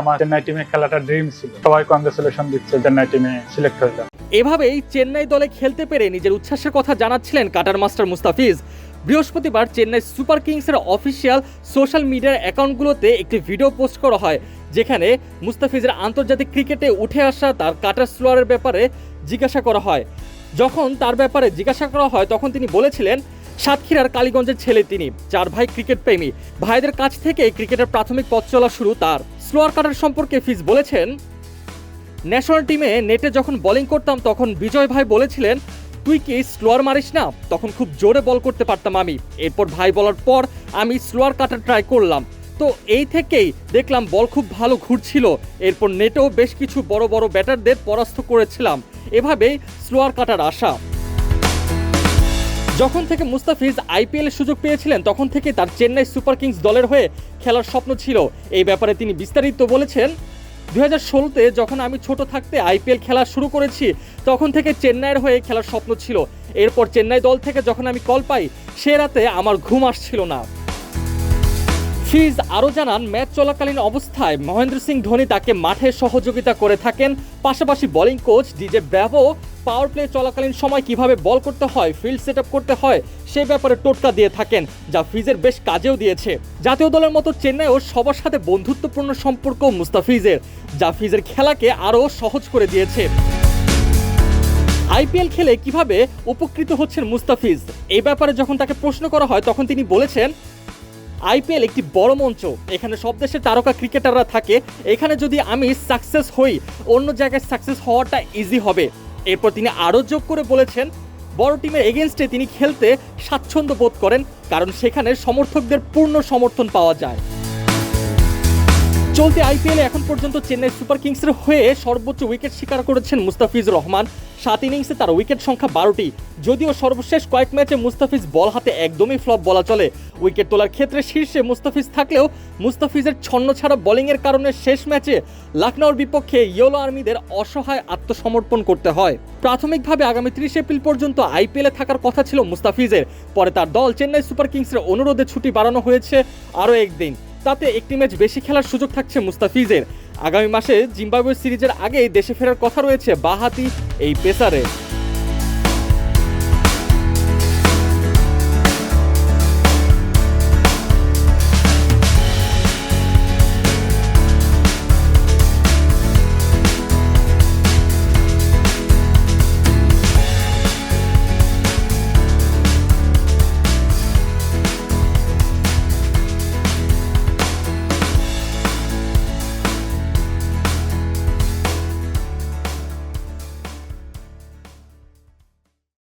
আমার চেন্নাই টিমে খেলাটা ড্রিম ছিল। সবাই কংগ্রেচুলেশন দিচ্ছে চেন্নাই টিমে সিলেক্ট এভাবেই চেন্নাই দলে খেলতে পেরে নিজের উচ্ছ্বাসের কথা জানাচ্ছিলেন কাটার মাস্টার মুস্তাফিজ। বৃহস্পতিবার চেন্নাই সুপার কিংসের অফিসিয়াল সোশ্যাল মিডিয়ার অ্যাকাউন্টগুলোতে একটি ভিডিও পোস্ট করা হয়, যেখানে মুস্তাফিজের আন্তর্জাতিক ক্রিকেটে উঠে আসা তার কাটার স্লোয়ারের ব্যাপারে জিজ্ঞাসা করা হয়। যখন তার ব্যাপারে জিজ্ঞাসা করা হয়, তখন তিনি বলেছিলেন সাতক্ষীরার কালীগঞ্জের ছেলে তিনি চার ভাই ক্রিকেট প্রেমী। ভাইদের কাছ থেকে ক্রিকেটের প্রাথমিক পথ চলা শুরু তার। স্লোয়ার কাটার সম্পর্কে ফিজ বলেছেন ন্যাশনাল টিমে নেটে যখন বোলিং করতাম তখন বিজয় ভাই বলেছিলেন, তুই কি স্লোয়ার মারিস না? তখন খুব জোরে বল করতে পারতাম আমি। এরপর ভাই বলার পর আমি স্লোয়ার কাটার ট্রাই করলাম। তো এই থেকেই দেখলাম বল খুব ভালো ঘুরছিল। এরপর নেটেও বেশ কিছু বড় বড় ব্যাটারদের পরাস্ত করেছিলাম। এভাবেই স্লোয়ার কাটার আশা যখন থেকে মুস্তাফিজ আইপিএল সুযোগ পেয়েছিলেন, তখন থেকে তার চেন্নাই সুপার কিংস দলের হয়ে খেলার স্বপ্ন ছিল। এই ব্যাপারে তিনি বিস্তারিত বলেছেন দু হাজার ষোলোতে যখন আমি ছোট থাকতে আইপিএল খেলা শুরু করেছি, তখন থেকে চেন্নাইয়ের হয়ে খেলার স্বপ্ন ছিল। এরপর চেন্নাই দল থেকে যখন আমি কল পাই, সে রাতে আমার ঘুম আসছিল না। ফিজ আরও জানান, ম্যাচ চলাকালীন অবস্থায় মহেন্দ্র সিং ধোনি তাকে মাঠে সহযোগিতা করে থাকেন। পাশাপাশি bowling coach DJ Bravo power play চলাকালীন সময় কীভাবে বল করতে হয় ফিল্ড সেট করতে হয়, সে ব্যাপারে টোটকা দিয়ে থাকেন, যা ফিজের বেশ কাজেও দিয়েছে। জাতীয় দলের মতো চেন্নাইও সবার সাথে বন্ধুত্বপূর্ণ সম্পর্ক মুস্তাফিজের, যা ফিজের খেলাকে আরও সহজ করে দিয়েছে। আইপিএল খেলে কীভাবে উপকৃত হচ্ছেন মুস্তাফিজ? এই ব্যাপারে যখন তাকে প্রশ্ন করা হয়, তখন তিনি বলেছেন, আইপিএল একটি বড় মঞ্চ। এখানে সব দেশের তারকা ক্রিকেটাররা থাকে। এখানে যদি আমি সাকসেস হই, অন্য জায়গায় সাকসেস হওয়াটা ইজি হবে। এরপর তিনি আরও যোগ করে বলেছেন, বড় টিমের এগেনস্টে তিনি খেলতে স্বাচ্ছন্দ্য বোধ করেন, কারণ সেখানে সমর্থকদের পূর্ণ সমর্থন পাওয়া যায়। চলতি আইপিএলে এখন পর্যন্ত চেন্নাই সুপার কিংসের হয়ে সর্বোচ্চ উইকেট শিকার করেছেন মুস্তাফিজ রহমান। সাত ইনিংসে তার উইকেট সংখ্যা বারোটি। যদিও সর্বশেষ কয়েক ম্যাচে মুস্তাফিজ বল হাতে একদমই ফ্লপ বলা চলে। উইকেট তোলার ক্ষেত্রে শীর্ষে মুস্তাফিজ থাকলেও মুস্তাফিজের ছন্ন ছাড়া বোলিংয়ের কারণে শেষ ম্যাচে লখনৌর বিপক্ষে ইয়েলো আর্মিদের অসহায় আত্মসমর্পণ করতে হয়। প্রাথমিকভাবে আগামী ত্রিশ এপ্রিল পর্যন্ত আইপিএলে থাকার কথা ছিল মুস্তাফিজের। পরে তার দল চেন্নাই সুপার কিংসের অনুরোধে ছুটি বাড়ানো হয়েছে আরও একদিন। তাতে একটি ম্যাচ বেশি খেলার সুযোগ থাকছে মুস্তাফিজের। আগামী মাসে জিম্বাবুয়ে সিরিজের আগেই দেশে ফেরার কথা রয়েছে বাহাতি এই পেসারে